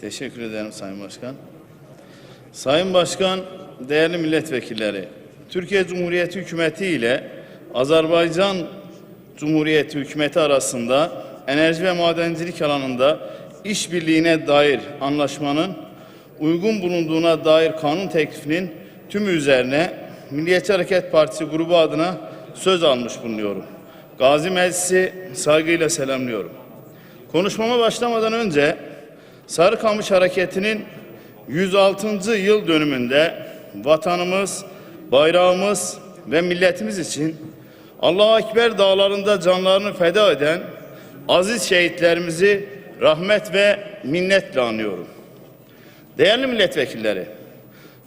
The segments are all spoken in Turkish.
Teşekkür ederim Sayın Başkan. Sayın Başkan, değerli milletvekilleri, Türkiye Cumhuriyeti Hükümeti ile Azerbaycan Cumhuriyeti Hükümeti arasında enerji ve madencilik alanında işbirliğine dair anlaşmanın uygun bulunduğuna dair kanun teklifinin tümü üzerine Milliyetçi Hareket Partisi grubu adına söz almış bulunuyorum. Gazi Meclisi saygıyla selamlıyorum. Konuşmama başlamadan önce Sarıkamış Hareketi'nin 106. yıl dönümünde vatanımız, bayrağımız ve milletimiz için Allahu Ekber dağlarında canlarını feda eden aziz şehitlerimizi rahmet ve minnetle anıyorum. Değerli milletvekilleri,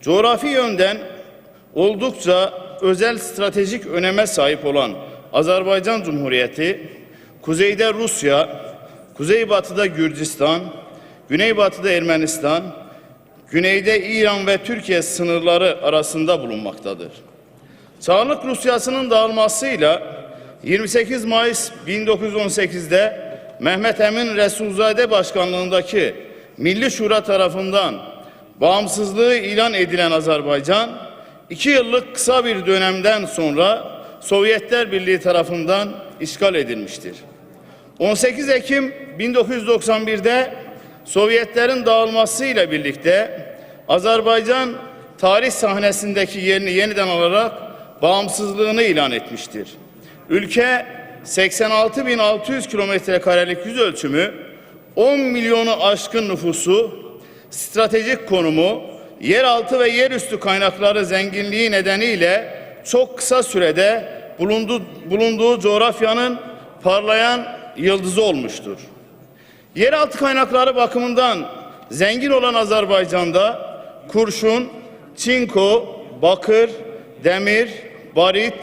coğrafi yönden oldukça özel stratejik öneme sahip olan Azerbaycan Cumhuriyeti, kuzeyde Rusya, kuzeybatıda Gürcistan, güneybatıda Ermenistan, güneyde İran ve Türkiye sınırları arasında bulunmaktadır. Çağlık Rusyası'nın dağılmasıyla 28 Mayıs 1918'de Mehmet Emin Resulzade başkanlığındaki Milli Şura tarafından bağımsızlığı ilan edilen Azerbaycan, iki yıllık kısa bir dönemden sonra Sovyetler Birliği tarafından işgal edilmiştir. 18 Ekim 1991'de Sovyetlerin dağılmasıyla birlikte Azerbaycan tarih sahnesindeki yerini yeniden alarak bağımsızlığını ilan etmiştir. Ülke 86.600 kilometre karelik yüz ölçümü, 10 milyonu aşkın nüfusu, stratejik konumu, yeraltı ve yerüstü kaynakları zenginliği nedeniyle çok kısa sürede bulundu, bulunduğu coğrafyanın parlayan yıldızı olmuştur. Yeraltı kaynakları bakımından zengin olan Azerbaycan'da kurşun, çinko, bakır, demir, barit,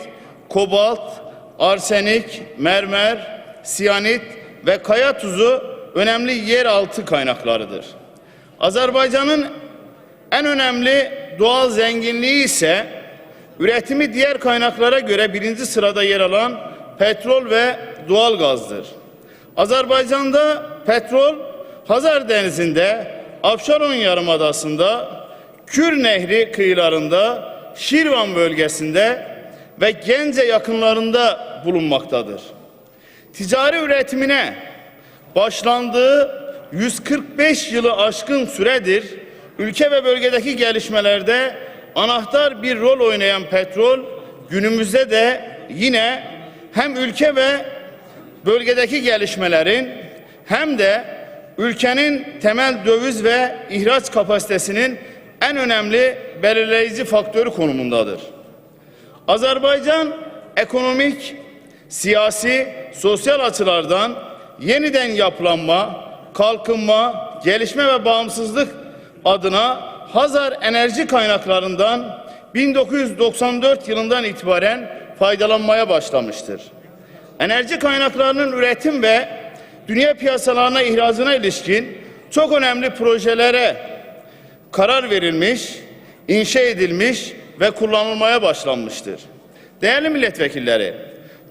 kobalt, arsenik, mermer, siyanit ve kaya tuzu önemli yeraltı kaynaklarıdır. Azerbaycan'ın en önemli doğal zenginliği ise üretimi diğer kaynaklara göre birinci sırada yer alan petrol ve doğal gazdır. Azerbaycan'da petrol Hazar Denizi'nde, Afşaron Yarımadası'nda, Kür Nehri kıyılarında, Şirvan bölgesinde ve Gence yakınlarında bulunmaktadır. Ticari üretimine başlandığı 145 yılı aşkın süredir ülke ve bölgedeki gelişmelerde anahtar bir rol oynayan petrol günümüzde de yine hem ülke ve bölgedeki gelişmelerin hem de ülkenin temel döviz ve ihraç kapasitesinin en önemli belirleyici faktörü konumundadır. Azerbaycan ekonomik, siyasi, sosyal açılardan yeniden yapılanma, kalkınma, gelişme ve bağımsızlık adına Hazar enerji kaynaklarından 1994 yılından itibaren faydalanmaya başlamıştır. Enerji kaynaklarının üretim ve dünya piyasalarına ihracına ilişkin çok önemli projelere karar verilmiş, inşa edilmiş ve kullanılmaya başlanmıştır. Değerli milletvekilleri,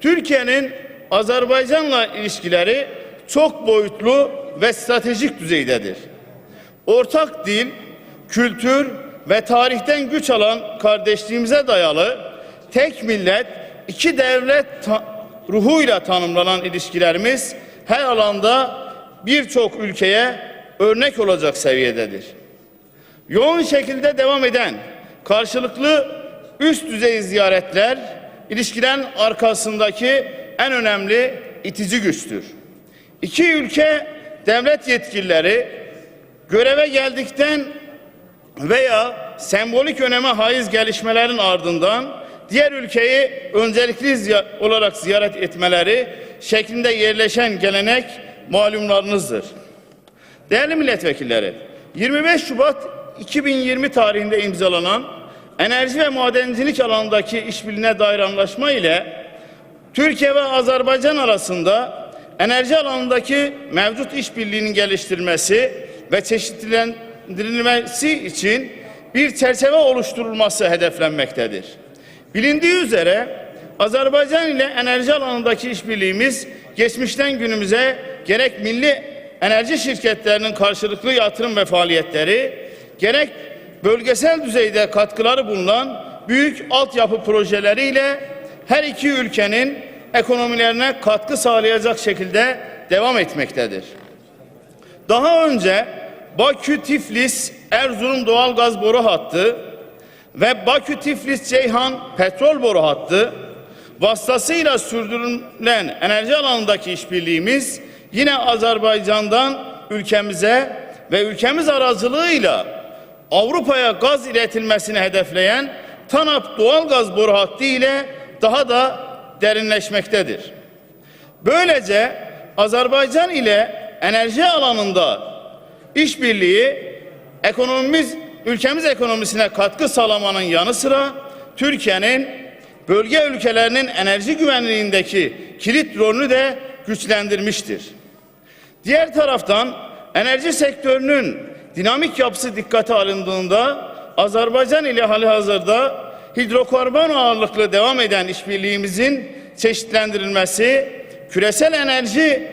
Türkiye'nin Azerbaycan'la ilişkileri çok boyutlu ve stratejik düzeydedir. Ortak dil, kültür ve tarihten güç alan kardeşliğimize dayalı tek millet, iki devlet ruhuyla tanımlanan ilişkilerimiz her alanda birçok ülkeye örnek olacak seviyededir. Yoğun şekilde devam eden karşılıklı üst düzey ziyaretler ilişkilerin arkasındaki en önemli itici güçtür. İki ülke devlet yetkilileri göreve geldikten veya sembolik öneme haiz gelişmelerin ardından diğer ülkeyi öncelikli olarak ziyaret etmeleri şeklinde yerleşen gelenek malumlarınızdır. Değerli milletvekilleri, 25 Şubat 2020 tarihinde imzalanan enerji ve madencilik alanındaki işbirliğine dair anlaşma ile Türkiye ve Azerbaycan arasında enerji alanındaki mevcut işbirliğinin geliştirilmesi ve çeşitlendirilmesi için bir çerçeve oluşturulması hedeflenmektedir. Bilindiği üzere Azerbaycan ile enerji alanındaki işbirliğimiz geçmişten günümüze gerek milli enerji şirketlerinin karşılıklı yatırım ve faaliyetleri, gerek bölgesel düzeyde katkıları bulunan büyük altyapı projeleriyle her iki ülkenin ekonomilerine katkı sağlayacak şekilde devam etmektedir. Daha önce Bakü-Tiflis-Erzurum doğalgaz boru hattı ve Bakü-Tiflis-Ceyhan petrol boru hattı vasıtasıyla sürdürülen enerji alanındaki işbirliğimiz yine Azerbaycan'dan ülkemize ve ülkemiz aracılığıyla Avrupa'ya gaz iletilmesini hedefleyen TANAP doğalgaz boru hattı ile daha da derinleşmektedir. Böylece Azerbaycan ile enerji alanında işbirliği ekonomimiz ülkemiz ekonomisine katkı sağlamanın yanı sıra Türkiye'nin bölge ülkelerinin enerji güvenliğindeki kilit rolünü de güçlendirmiştir. Diğer taraftan enerji sektörünün dinamik yapısı dikkate alındığında Azerbaycan ile halihazırda hidrokarbon ağırlıklı devam eden işbirliğimizin çeşitlendirilmesi, küresel enerji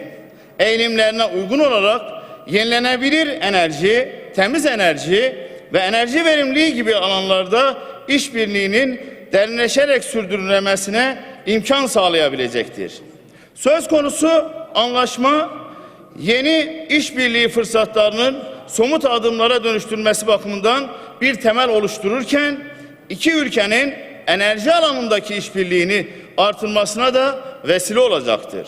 eğilimlerine uygun olarak yenilenebilir enerji, temiz enerji ve enerji verimliliği gibi alanlarda işbirliğinin derinleşerek sürdürülemesine imkan sağlayabilecektir. Söz konusu anlaşma yeni işbirliği fırsatlarının somut adımlara dönüştürmesi bakımından bir temel oluştururken iki ülkenin enerji alanındaki işbirliğini artırmasına da vesile olacaktır.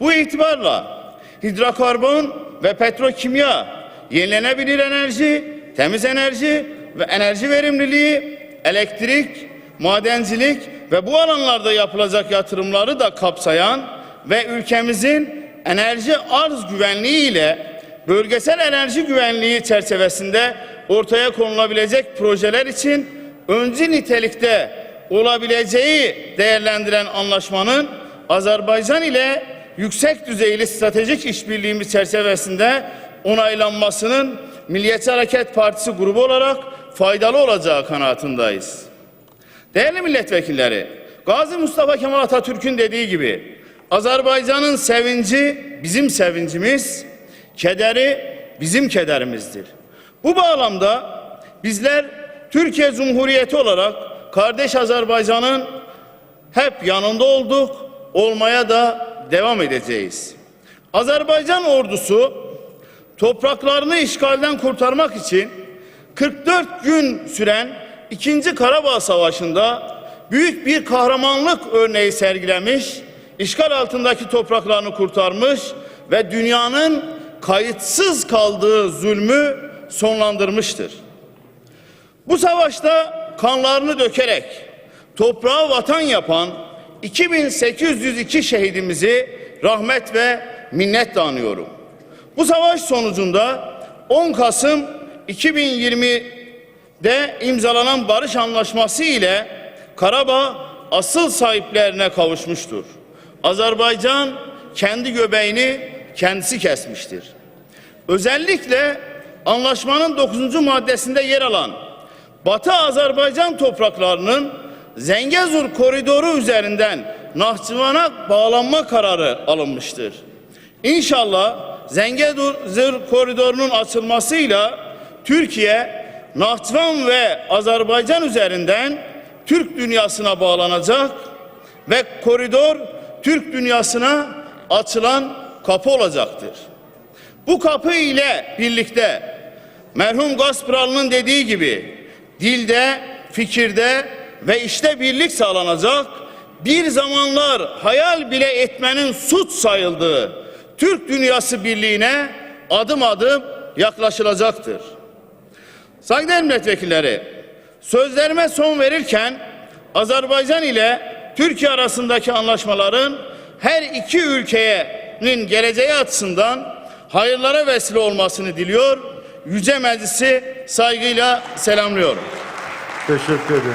Bu itibarla hidrokarbon ve petrokimya, yenilenebilir enerji, temiz enerji ve enerji verimliliği, elektrik, madencilik ve bu alanlarda yapılacak yatırımları da kapsayan ve ülkemizin enerji arz güvenliği ile bölgesel enerji güvenliği çerçevesinde ortaya konulabilecek projeler için öncü nitelikte olabileceği değerlendiren anlaşmanın Azerbaycan ile yüksek düzeyli stratejik işbirliğimiz çerçevesinde onaylanmasının Milliyetçi Hareket Partisi grubu olarak faydalı olacağı kanaatindayız. Değerli milletvekilleri, Gazi Mustafa Kemal Atatürk'ün dediği gibi Azerbaycan'ın sevinci bizim sevincimiz, kederi bizim kederimizdir. Bu bağlamda bizler Türkiye Cumhuriyeti olarak kardeş Azerbaycan'ın hep yanında olduk, olmaya da devam edeceğiz. Azerbaycan ordusu topraklarını işgalden kurtarmak için 44 gün süren 2. Karabağ Savaşı'nda büyük bir kahramanlık örneği sergilemiş, işgal altındaki topraklarını kurtarmış ve dünyanın kayıtsız kaldığı zulmü sonlandırmıştır. Bu savaşta kanlarını dökerek toprağı vatan yapan 2802 şehidimizi rahmet ve minnetle anıyorum. Bu savaş sonucunda 10 Kasım 2020'de imzalanan barış anlaşması ile Karabağ asıl sahiplerine kavuşmuştur. Azerbaycan kendi göbeğini kendisi kesmiştir. Özellikle anlaşmanın 9. maddesinde yer alan Batı Azerbaycan topraklarının Zengezur koridoru üzerinden Nahçıvan'a bağlanma kararı alınmıştır. İnşallah Zengezur koridorunun açılmasıyla Türkiye, Nahçıvan ve Azerbaycan üzerinden Türk dünyasına bağlanacak ve koridor Türk dünyasına açılan kapı olacaktır. Bu kapı ile birlikte merhum Gaspralı'nın dediği gibi dilde, fikirde ve işte birlik sağlanacak bir zamanlar hayal bile etmenin suç sayıldığı Türk dünyası birliğine adım adım yaklaşılacaktır. Saygıdeğer milletvekilleri, sözlerime son verirken Azerbaycan ile Türkiye arasındaki anlaşmaların her iki ülkenin geleceği açısından hayırlara vesile olmasını diliyor. Yüce Meclisi saygıyla selamlıyorum. Teşekkür ederim.